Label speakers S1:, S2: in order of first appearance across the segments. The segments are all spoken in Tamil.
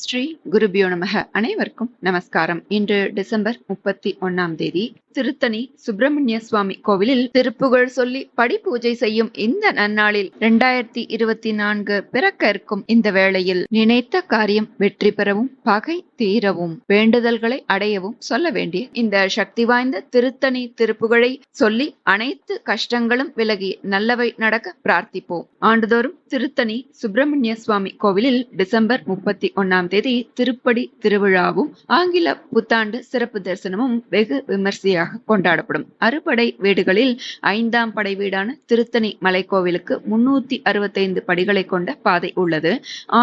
S1: ஸ்ரீ குருபியோ நமக. அனைவருக்கும் நமஸ்காரம். இன்று டிசம்பர் முப்பத்தி ஒன்னாம் தேதி திருத்தணி சுப்பிரமணிய சுவாமி கோவிலில் திருப்புகழ் சொல்லி படி பூஜை செய்யும் இந்த நன்னாளில் இரண்டாயிரத்தி இருபத்தி நான்கு பிறக்க இருக்கும் இந்த வேளையில் நினைத்த காரியம் வெற்றி பெறவும் பகை தீரவும் வேண்டுதல்களை அடையவும் சொல்ல வேண்டிய இந்த சக்தி வாய்ந்த திருத்தணி திருப்புகழை சொல்லி அனைத்து கஷ்டங்களும் விலகி நல்லவை நடக்க பிரார்த்திப்போம். ஆண்டுதோறும் திருத்தணி சுப்பிரமணிய சுவாமி கோவிலில் டிசம்பர் முப்பத்தி ஒன்னாம் தேதி திருப்படி திருவிழாவும் ஆங்கில புத்தாண்டு சிறப்பு தரிசனமும் வெகு விமர்சையாக கொண்டாடப்படும். அறுபடை வீடுகளில் ஐந்தாம் படை வீடான திருத்தணி மலைக்கோவிலுக்கு முன்னூத்தி அறுபத்தைந்து படிகளை கொண்ட பாதை உள்ளது.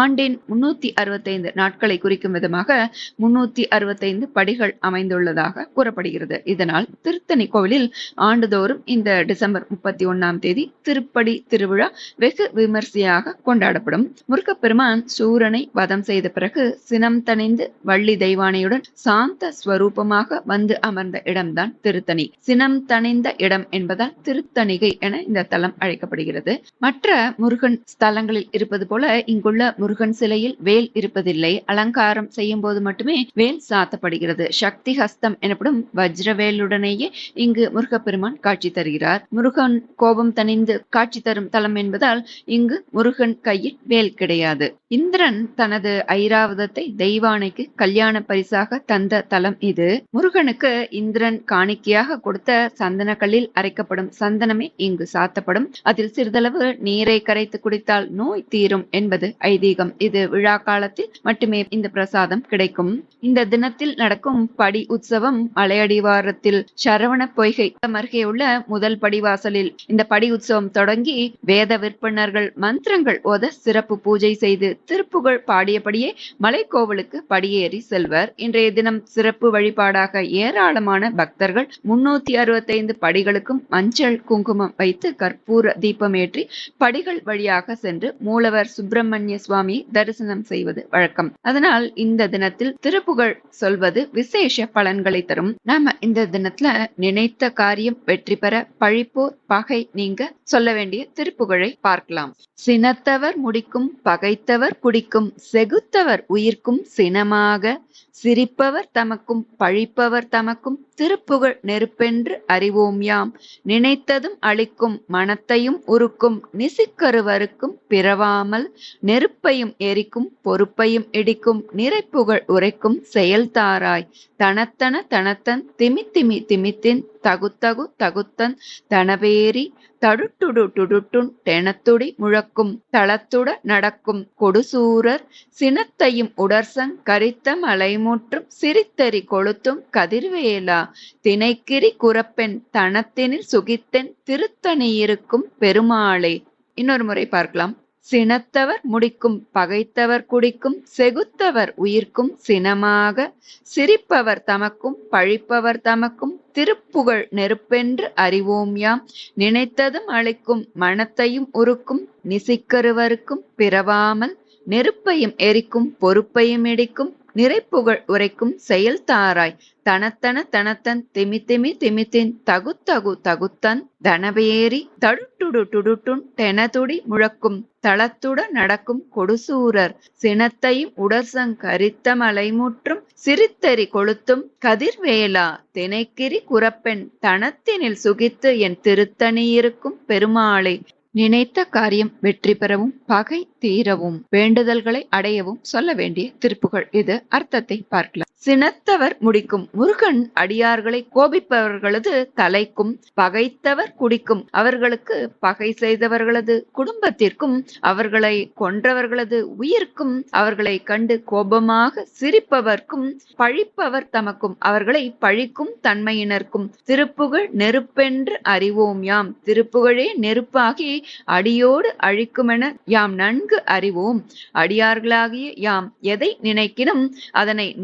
S1: ஆண்டின் முன்னூத்தி அறுபத்தைந்து நாட்களை குறிக்கும் விதமாக முன்னூத்தி அறுபத்தைந்து படிகள் அமைந்துள்ளதாக கூறப்படுகிறது. இதனால் திருத்தணி கோவிலில் ஆண்டுதோறும் இந்த டிசம்பர் முப்பத்தி ஒன்னாம் தேதி திருப்படி திருவிழா வெகு விமர்சையாக கொண்டாடப்படும். முருகப்பெருமான் சூரனை வதம் செய்த பிறகு சினம் தணிந்து வள்ளி தெய்வானையுடன் சாந்த ஸ்வரூபமாக வந்து அமர்ந்த இடம்தான் திருத்தணி. சினம் தணிந்த இடம் என்பதால் திருத்தணிகை என இந்த தலம் அழைக்கப்படுகிறது. மற்ற முருகன் ஸ்தலங்களில் இருப்பது போல இங்குள்ள முருகன் சிலையில் வேல் இருப்பதில்லை. அலங்காரம் செய்யும் போது மட்டுமே வேல் சாத்தப்படுகிறது. சக்தி ஹஸ்தம் எனப்படும் வஜ்ரவேலுடனேயே இங்கு முருகப்பெருமான் காட்சி தருகிறார். முருகன் கோபம் தணிந்து காட்சி தரும் தலம் என்பதால் இங்கு முருகன் கையில் வேல் கிடையாது. இந்திரன் தனது ஐராவதத்தை தெய்வானைக்கு கல்யாண பரிசாக தந்த தலம் இது. முருகனுக்கு இந்திரன் காணிக்கையாக கொடுத்த சந்தனக்கல்லில் அரைக்கப்படும் சந்தனமே இங்கு சாத்தப்படும். அதில் சிறிதளவு நீரை கரைத்து குடித்தால் நோய் தீரும் என்பது ஐதீகம். இது விழா காலத்தில் மட்டுமே இந்த பிரசாதம் கிடைக்கும். இந்த தினத்தில் நடக்கும் படி உற்சவம் மலையடிவாரத்தில் சரவண பொய்கை அருகே உள்ள முதல் படிவாசலில். இந்த படி உற்சவம் தொடங்கி வேத விற்பனர்கள் மந்திரங்கள் ஓத சிறப்பு பூஜை செய்து திருப்புகழ் பாடியபடியே மலைக்கோவிலுக்கு படியேறி செல்வர். இன்றைய தினம் சிறப்பு வழிபாடாக ஏராளமான பக்தர்கள் முன்னூத்தி அறுபத்தைந்து படிகளுக்கும் மஞ்சள் குங்குமம் வைத்து கற்பூர தீபம் ஏற்றி படிகள் வழியாக சென்று மூலவர் சுப்பிரமணிய சுவாமி தரிசனம் செய்வது வழக்கம். அதனால் இந்த தினத்தில் திருப்புகழ் சொல்வது விசேஷ பலன்களை தரும். நாம இந்த தினத்துல நினைத்த காரியம் வெற்றி பெற பழிப்போர் பகை நீங்க சொல்ல வேண்டிய திருப்புகழை பார்க்கலாம். சினத்தவர் முடிக்கும் பகைத்தவர் குடிக்கும் செகுத்தவர் உயிர்க்கும் சினமாக சிரிப்பவர் தமக்கும் பழிப்பவர் தமக்கும் திருப்புகழ் நெருப்பென்று அறிவோம் யாம். நினைத்ததும் அழிக்கும் மனத்தையும் உருக்கும் நிசிக்கருவருக்கும் பிறவாமல் நெருப்பையும் எரிக்கும் பொறுப்பையும் இடிக்கும் நிறைப்புகழ் உரைக்கும் செயல்தாராய். தனத்தன தனத்தன் திமி திமி திமித்தின் தகுத்தகு தகுத்தன் தனவேரி தடுட்டுடு டுடுட்டுன் தெனத்துடி முழக்கும் தளத்துட நடக்கும் கொடுசூரர் சினத்தையும் உடர்சங் கரித்த மலைமுற்றும் சிரித்தறி கொளுத்தும் கதிர்வேலா தினைக்கிரி குரப்பெண் தனத்தினில் சுகித்தென் திருத்தணியிருக்கும் பெருமாளே. இன்னொரு முறை பார்க்கலாம். சினத்தவர் முடிக்கும் பகைத்தவர் குடிக்கும் செகுத்தவர் உயிர்க்கும் சினமாக சிரிப்பவர் தமக்கும் பழிப்பவர் தமக்கும் திருப்புகழ் நெருப்பென்று அறிவோம் யாம். நினைத்ததும் அழைக்கும் மனத்தையும் உருக்கும் நிசிக்கருவருக்கும் பிறவாமல் நெருப்பையும் எரிக்கும் பொறுப்பையும் இடிக்கும் நிறைப்புகழ் உரைக்கும் செயல் தாராய். தனத்தன தனத்தன் திமி திமி திமித்தின் தகுத்தகு தகுத்தன் தனவேரி தடுட்டுடு டுடுட்டுன் தெனதுடி முழக்கும் தளத்துட நடக்கும் கொடுசூரர் சினத்தையும் உடர்சங் கரித்த மலைமுற்றும் சிரித்தறி கொளுத்தும் கதிர்வேலா தினைக்கிரி குரப்பெண் தனத்தினில் சுகித்து என் திருத்தணியிருக்கும் பெருமாளை. நினைத்த காரியம் வெற்றி பெறவும் பகை தீரவும் வேண்டுதல்களை அடையவும் சொல்ல வேண்டிய திருப்புகள். இது அர்த்தத்தை பார்க்கலாம். சினத்தவர் முடிக்கும். முருகன் அடியார்களை கோபிப்பவர்களது தலைக்கும் பகைத்தவர் குடிக்கும். அவர்களுக்கு பகை செய்தவர்களது குடும்பத்திற்கும் அவர்களை கொன்றவர்களது உயிர்க்கும் அவர்களை கண்டு கோபமாக சிரிப்பவர்க்கும் பழிப்பவர் தமக்கும். அவர்களை பழிக்கும் தன்மையினர்க்கும். திருப்புகழ் நெருப்பென்று அறிவோம் யாம். திருப்புகழே நெருப்பாகி அடியோடு அழிக்குமென யாம் நன்கு அறிவோம். அடியார்களாகிய யாம் எதை நினைக்கினும் அதனை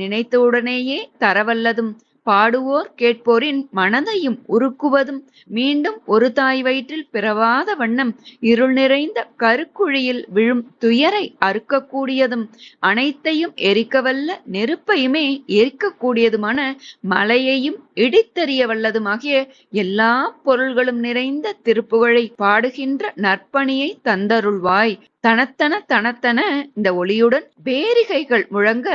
S1: நினைத்தவுடனேயே தரவல்லதும். பாடுவோர் கேட்போரின் மனதையும் உருக்குவதும். மீண்டும் ஒரு தாய் வயிற்றில் பிறவாத வண்ணம் இருள் நிறைந்த கருக்குழியில் விழும் துயரை அறுக்கக்கூடியதும். அனைத்தையும் எரிக்கவல்ல நெருப்பையுமே எரிக்கக்கூடியதுமான மலையையும் இடித்தறிய வல்லதுமாகிய எல்லா பொருள்களும் நிறைந்த திருப்புகழை பாடுகின்ற நற்பணியை தந்தருள்வாய். தனத்தன தனத்தன இந்த ஒளியுடன் பேரிகைகள் முழங்க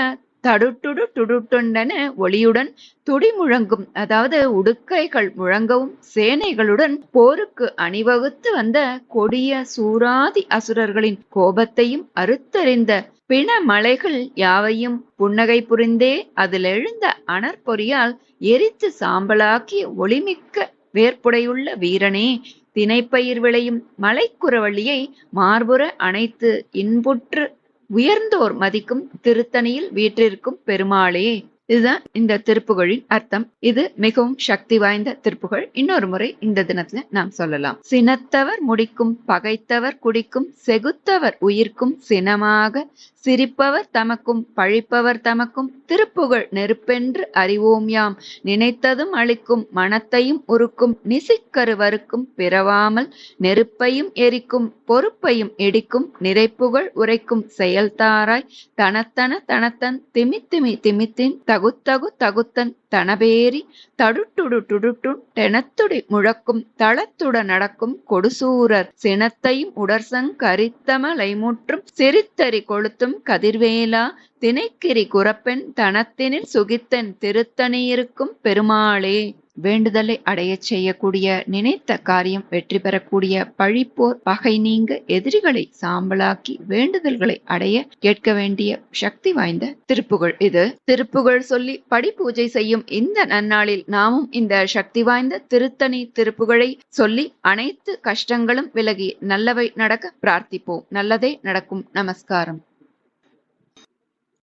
S1: தடுட்டுடு துடுட்டுண்டன ஒளியுடன் துடி முழங்கும் அதாவது உடுக்கைகள் முழங்கவும் சேனைகளுடன் போருக்கு அணிவகுத்து வந்த கொடிய சூராதி அசுரர்களின் கோபத்தையும் அறுத்தறிந்த பிண மலைகள் யாவையும் புன்னகை புரிந்தே அதில் எழுந்த அனற்பொறியால் எரித்து சாம்பலாக்கி ஒளிமிக்க வேற்புடையுள்ள வீரனே தினைப்பயிர் விளையும் மலைக்குறவள்ளியை மார்புற அணைத்து இன்புற்று உயர்ந்தோர் மதிக்கும் திருத்தணியில் வீற்றிருக்கும் பெருமாளே. இதுதான் இந்த திருப்புகழின் அர்த்தம். இது மிகவும் சக்தி வாய்ந்த திருப்புகழ். இன்னொரு முறை இந்த தினத்துல நாம் சொல்லலாம். சினத்தவர் முடிக்கும் பகைத்தவர் குடிக்கும் செகுத்தவர் உயிர்க்கும் சினமாக சிரிப்பவர் தமக்கும் பழிப்பவர் தமக்கும் திருப்புகழ் நெருப்பென்று அறிவோம் யாம். நினைத்ததும் அளிக்கும் மனத்தையும் உருக்கும் நிசிக்கருவருக்கும் பிறவாமல் நெருப்பையும் எரிக்கும் பொறுப்பையும் இடிக்கும் நிறைப்புகழ் உரைக்கும் செயல்தாராய் தனத்தன தனத்தன் திமித்திமி திமித்தின் தகுத்தகு தகுத்தன் தனபேரி தடுட்டுடு டுடுட்டுன் டெனத்துடி முழக்கும் தளத்துட நடக்கும் கொடுசூரர் சினத்தையும் உடற்சங் கரித்தமலைமுற்றும் சிரித்தறி கொளுத்தும் கதிர்வேலா தினைக்கிரி குரப்பெண் தனத்தினில் சுகித்தன் திருத்தணியிருக்கும் பெருமாளே. வேண்டுதலை அடையச் செய்யக்கூடிய நினைத்த காரியம் வெற்றி பெறக்கூடிய பழிப்போர் பகை நீங்க எதிரிகளை சாம்பலாக்கி வேண்டுதல்களை அடைய கேட்க வேண்டிய சக்தி வாய்ந்த திருப்புகழ் இது. திருப்புகழ் சொல்லி படி பூஜை செய்யும் இந்த நன்னாளில் நாமும் இந்த சக்தி வாய்ந்த திருத்தணி திருப்புகழை சொல்லி அனைத்து கஷ்டங்களும் விலகி நல்லவை நடக்க பிரார்த்திப்போம். நல்லதே நடக்கும். நமஸ்காரம்.